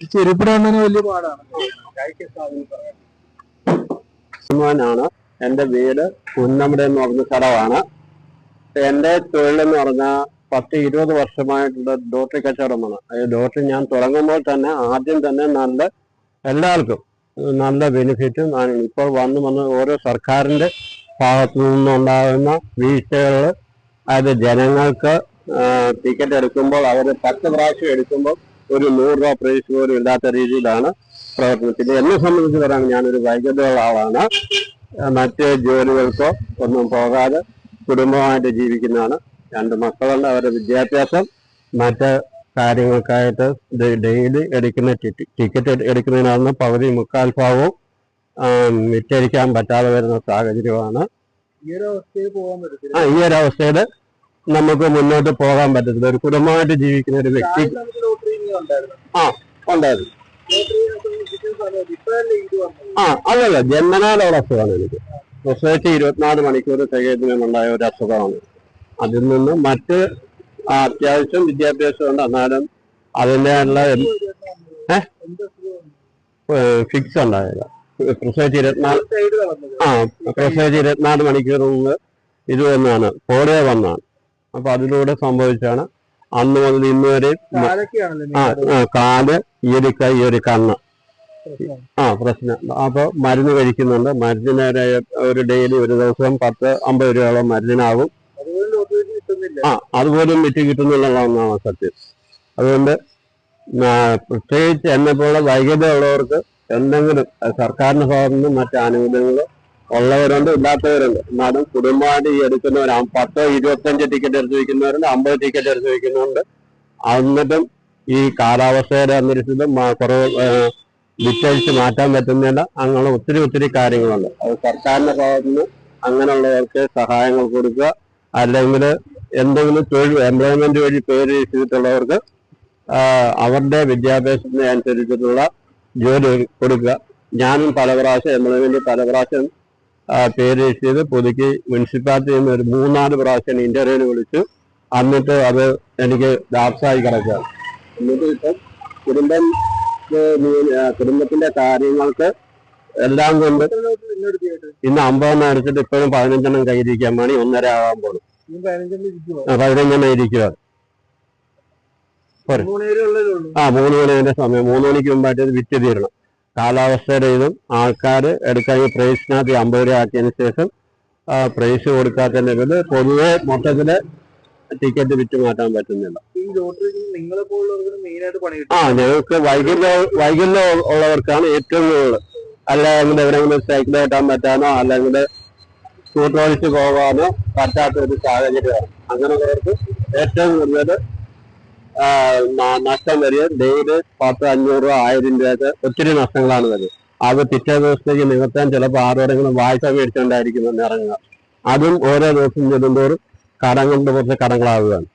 തന്നെ വലിയ പാടാണ്. എന്റെ വീട് പുന്നമട എന്ന് പറഞ്ഞ സ്ഥലമാണ്. എന്റെ തൊഴിലെന്ന് പറഞ്ഞാൽ പത്ത് ഇരുപത് വർഷമായിട്ടുള്ള ഡോട്ടറി കച്ചവടമാണ്. ഈ ഞാൻ തുടങ്ങുമ്പോൾ തന്നെ ആദ്യം തന്നെ നല്ല എല്ലാവർക്കും നല്ല ബെനിഫിറ്റും ഇപ്പോൾ വന്ന് വന്ന് ഓരോ സർക്കാരിന്റെ ഭാഗത്തു നിന്നുണ്ടാകുന്ന വീഴ്ചകൾ അത് ജനങ്ങൾക്ക് ടിക്കറ്റ് എടുക്കുമ്പോൾ അവർ പത്ത് പ്രാവശ്യം എടുക്കുമ്പോൾ ഒരു നൂറ് രൂപ പ്രൈസ് പോലും ഇല്ലാത്ത രീതിയിലാണ് പ്രവർത്തിച്ചത് എന്നെ സംബന്ധിച്ച് പറയാൻ ഞാനൊരു വൈകല്യമുള്ള ആളാണ്. മറ്റേ ജോലികൾക്കോ ഒന്നും പോകാതെ കുടുംബമായിട്ട് ജീവിക്കുന്നതാണ്. രണ്ട് മക്കളുണ്ട് അവരുടെ വിദ്യാഭ്യാസം മറ്റ് കാര്യങ്ങൾക്കായിട്ട് ഡെയിലി എടുക്കുന്ന ടിക്കറ്റ് എടുക്കുന്നതിനാണ് പകുതി മുക്കാൽ ഭാഗവും വിറ്റഴിക്കാൻ പറ്റാതെ വരുന്ന സാഹചര്യമാണ്. ആ ഈ ഒരു അവസ്ഥയിൽ നമുക്ക് മുന്നോട്ട് പോകാൻ പറ്റത്തില്ല. ഒരു കുടുംബമായിട്ട് ജീവിക്കുന്ന ഒരു വ്യക്തി ഉണ്ടായിരുന്നു. ആ അതല്ല ജന്മനാലുള്ള അസുഖമാണ് എനിക്ക്. പ്രസവിച്ച് ഇരുപത്തിനാല് മണിക്കൂർ തികയുന്നതിനുണ്ടായ ഒരു അസുഖമാണ്. അതിൽ നിന്ന് മറ്റ് അത്യാവശ്യം വിദ്യാഭ്യാസം ഉണ്ട്. എന്നാലും അതിന്റെ ഉള്ള ഏ? എന്ത് അസുഖമാണ് ഫിക്സ് ഉണ്ടായില്ല. പ്രസവിച്ച് ഇരുപത്തിനാല് ആ പ്രസവിച്ച് ഇരുപത്തിനാല് മണിക്കൂർ മുമ്പ് ഇത് വന്നാണ്. പോളിയോ വന്നാണ്. അപ്പൊ അതിലൂടെ സംഭവിച്ചാണ് അന്ന് മുതൽ ഇന്ന് വരെ ആ കാൽ ഈ ഒരു കൈ ഈ ഒരു കണ്ണ്. ആ പ്രശ്നം. അപ്പൊ മരുന്ന് കഴിക്കുന്നുണ്ട്. മരുന്നിന് ഒരു- ഡെയിലി ഒരു ദിവസം പത്ത് അമ്പത് രൂപയോളം മരുന്നിനാവും. ആ അതുപോലും വിറ്റ് കിട്ടുന്നില്ലെന്നാണ് സത്യം. അതുകൊണ്ട് പ്രത്യേകിച്ച് എന്നെ പോലെ വൈകല്യമുള്ളവർക്ക് എന്തെങ്കിലും സർക്കാരിന്റെ ഭാഗത്തുനിന്ന് നിന്ന് മറ്റ് ആനുകൂല്യങ്ങൾ ഉള്ളവരുണ്ട് ഇല്ലാത്തവരുണ്ട്. എന്നാലും കുടുംബമായിട്ട് ഈ എടുക്കുന്നവർ പത്തോ ഇരുപത്തഞ്ച് ടിക്കറ്റ് എടുത്ത് വയ്ക്കുന്നവരുണ്ട് അമ്പത് ടിക്കറ്റ് എടുത്ത് വയ്ക്കുന്നുണ്ട് എന്നിട്ടും ഈ കാലാവസ്ഥയുടെ അന്തരീക്ഷത്തിൽ മ- കുറവ് വിറ്റഴിച്ച് മാറ്റാൻ പറ്റുന്നില്ല. അങ്ങനെ ഒത്തിരി ഒത്തിരി കാര്യങ്ങളുണ്ട്. അത് സർക്കാരിന്റെ ഭാഗത്തുനിന്ന് അങ്ങനെയുള്ളവർക്ക് സഹായങ്ങൾ കൊടുക്കുക. അല്ലെങ്കിൽ എന്തെങ്കിലും തൊഴിൽ എംപ്ലോയ്മെന്റ് വഴി പേര് ചെയ്തിട്ടുള്ളവർക്ക് അവരുടെ വിദ്യാഭ്യാസത്തിന് അനുസരിച്ചിട്ടുള്ള ജോലി കൊടുക്കുക. ഞാനും പല പ്രാവശ്യം എംപ്ലോയ്മെന്റ് പല പ്രാവശ്യം പേര് ചെയ്ത് പുതുക്കി മുനിസിപ്പാലിറ്റിയിൽ നിന്ന് ഒരു മൂന്നാൽ പ്രാവശ്യം ഇന്റർവ്യൂവിന് വിളിച്ചു. എന്നിട്ട് അത് എനിക്ക് ലാപ്സായി കിടക്കുക. എന്നിട്ട് ഇപ്പം കുടുംബം കുടുംബത്തിന്റെ കാര്യങ്ങൾക്ക് എല്ലാം കൊണ്ട് ഇന്ന് അമ്പതെണ്ണം അടിച്ചിട്ട് ഇപ്പോഴും പതിനഞ്ചെണ്ണം കയ്യിരിക്കാൻ മണി ഒന്നര ആകാൻ പോകും ഈ പതിനഞ്ചെണ്ണം ഇരിക്കുക ആ. മൂന്ന് മണി മണിന്റെ സമയം. മൂന്ന് മണിക്ക് മുമ്പായിട്ട് ഇത് വിറ്റ് തീരണം. കാലാവസ്ഥയുടെ ഇതും ആൾക്കാർ എടുക്കാൻ ഈ പ്രൈസിനകത്ത് അമ്പത് രൂപ ആക്കിയതിന് ശേഷം പ്രൈസ് കൊടുക്കാത്തതിന്റെ പേരിൽ പൊതുവെ മൊത്തത്തിൽ ടിക്കറ്റ് വിറ്റ് മാറ്റാൻ പറ്റുന്നില്ല ആ ഞങ്ങൾക്ക് വൈകല്യ വൈകല്യം ഉള്ളവർക്കാണ് ഏറ്റവും കൂടുതൽ. അല്ലെങ്കിൽ എവിടെയെങ്കിലും സൈക്കിൾ കെട്ടാൻ പറ്റാനോ അല്ലെങ്കിൽ സ്കൂട്ടർ ഓടിച്ച് പോകാനോ പറ്റാത്ത ഒരു സാഹചര്യമാണ് അങ്ങനെയുള്ളവർക്ക് ഏറ്റവും കൂടുതൽ നഷ്ടം വരിക. ഡെയിലി പത്ത് അഞ്ഞൂറ് ആയിരം രൂപ ഒത്തിരി നഷ്ടങ്ങളാണ് വരുന്നത് അത് പിറ്റേ ദിവസത്തേക്ക് നികത്താൻ ചിലപ്പോൾ ആരോടെങ്കിലും വായ്പ മേടിച്ചുകൊണ്ടായിരിക്കും ഇറങ്ങുക. അതും ഓരോ ദിവസം ചെല്ലുന്തോറും കടം കൊണ്ട് കുറച്ച് കടങ്ങളാവുകയാണ്.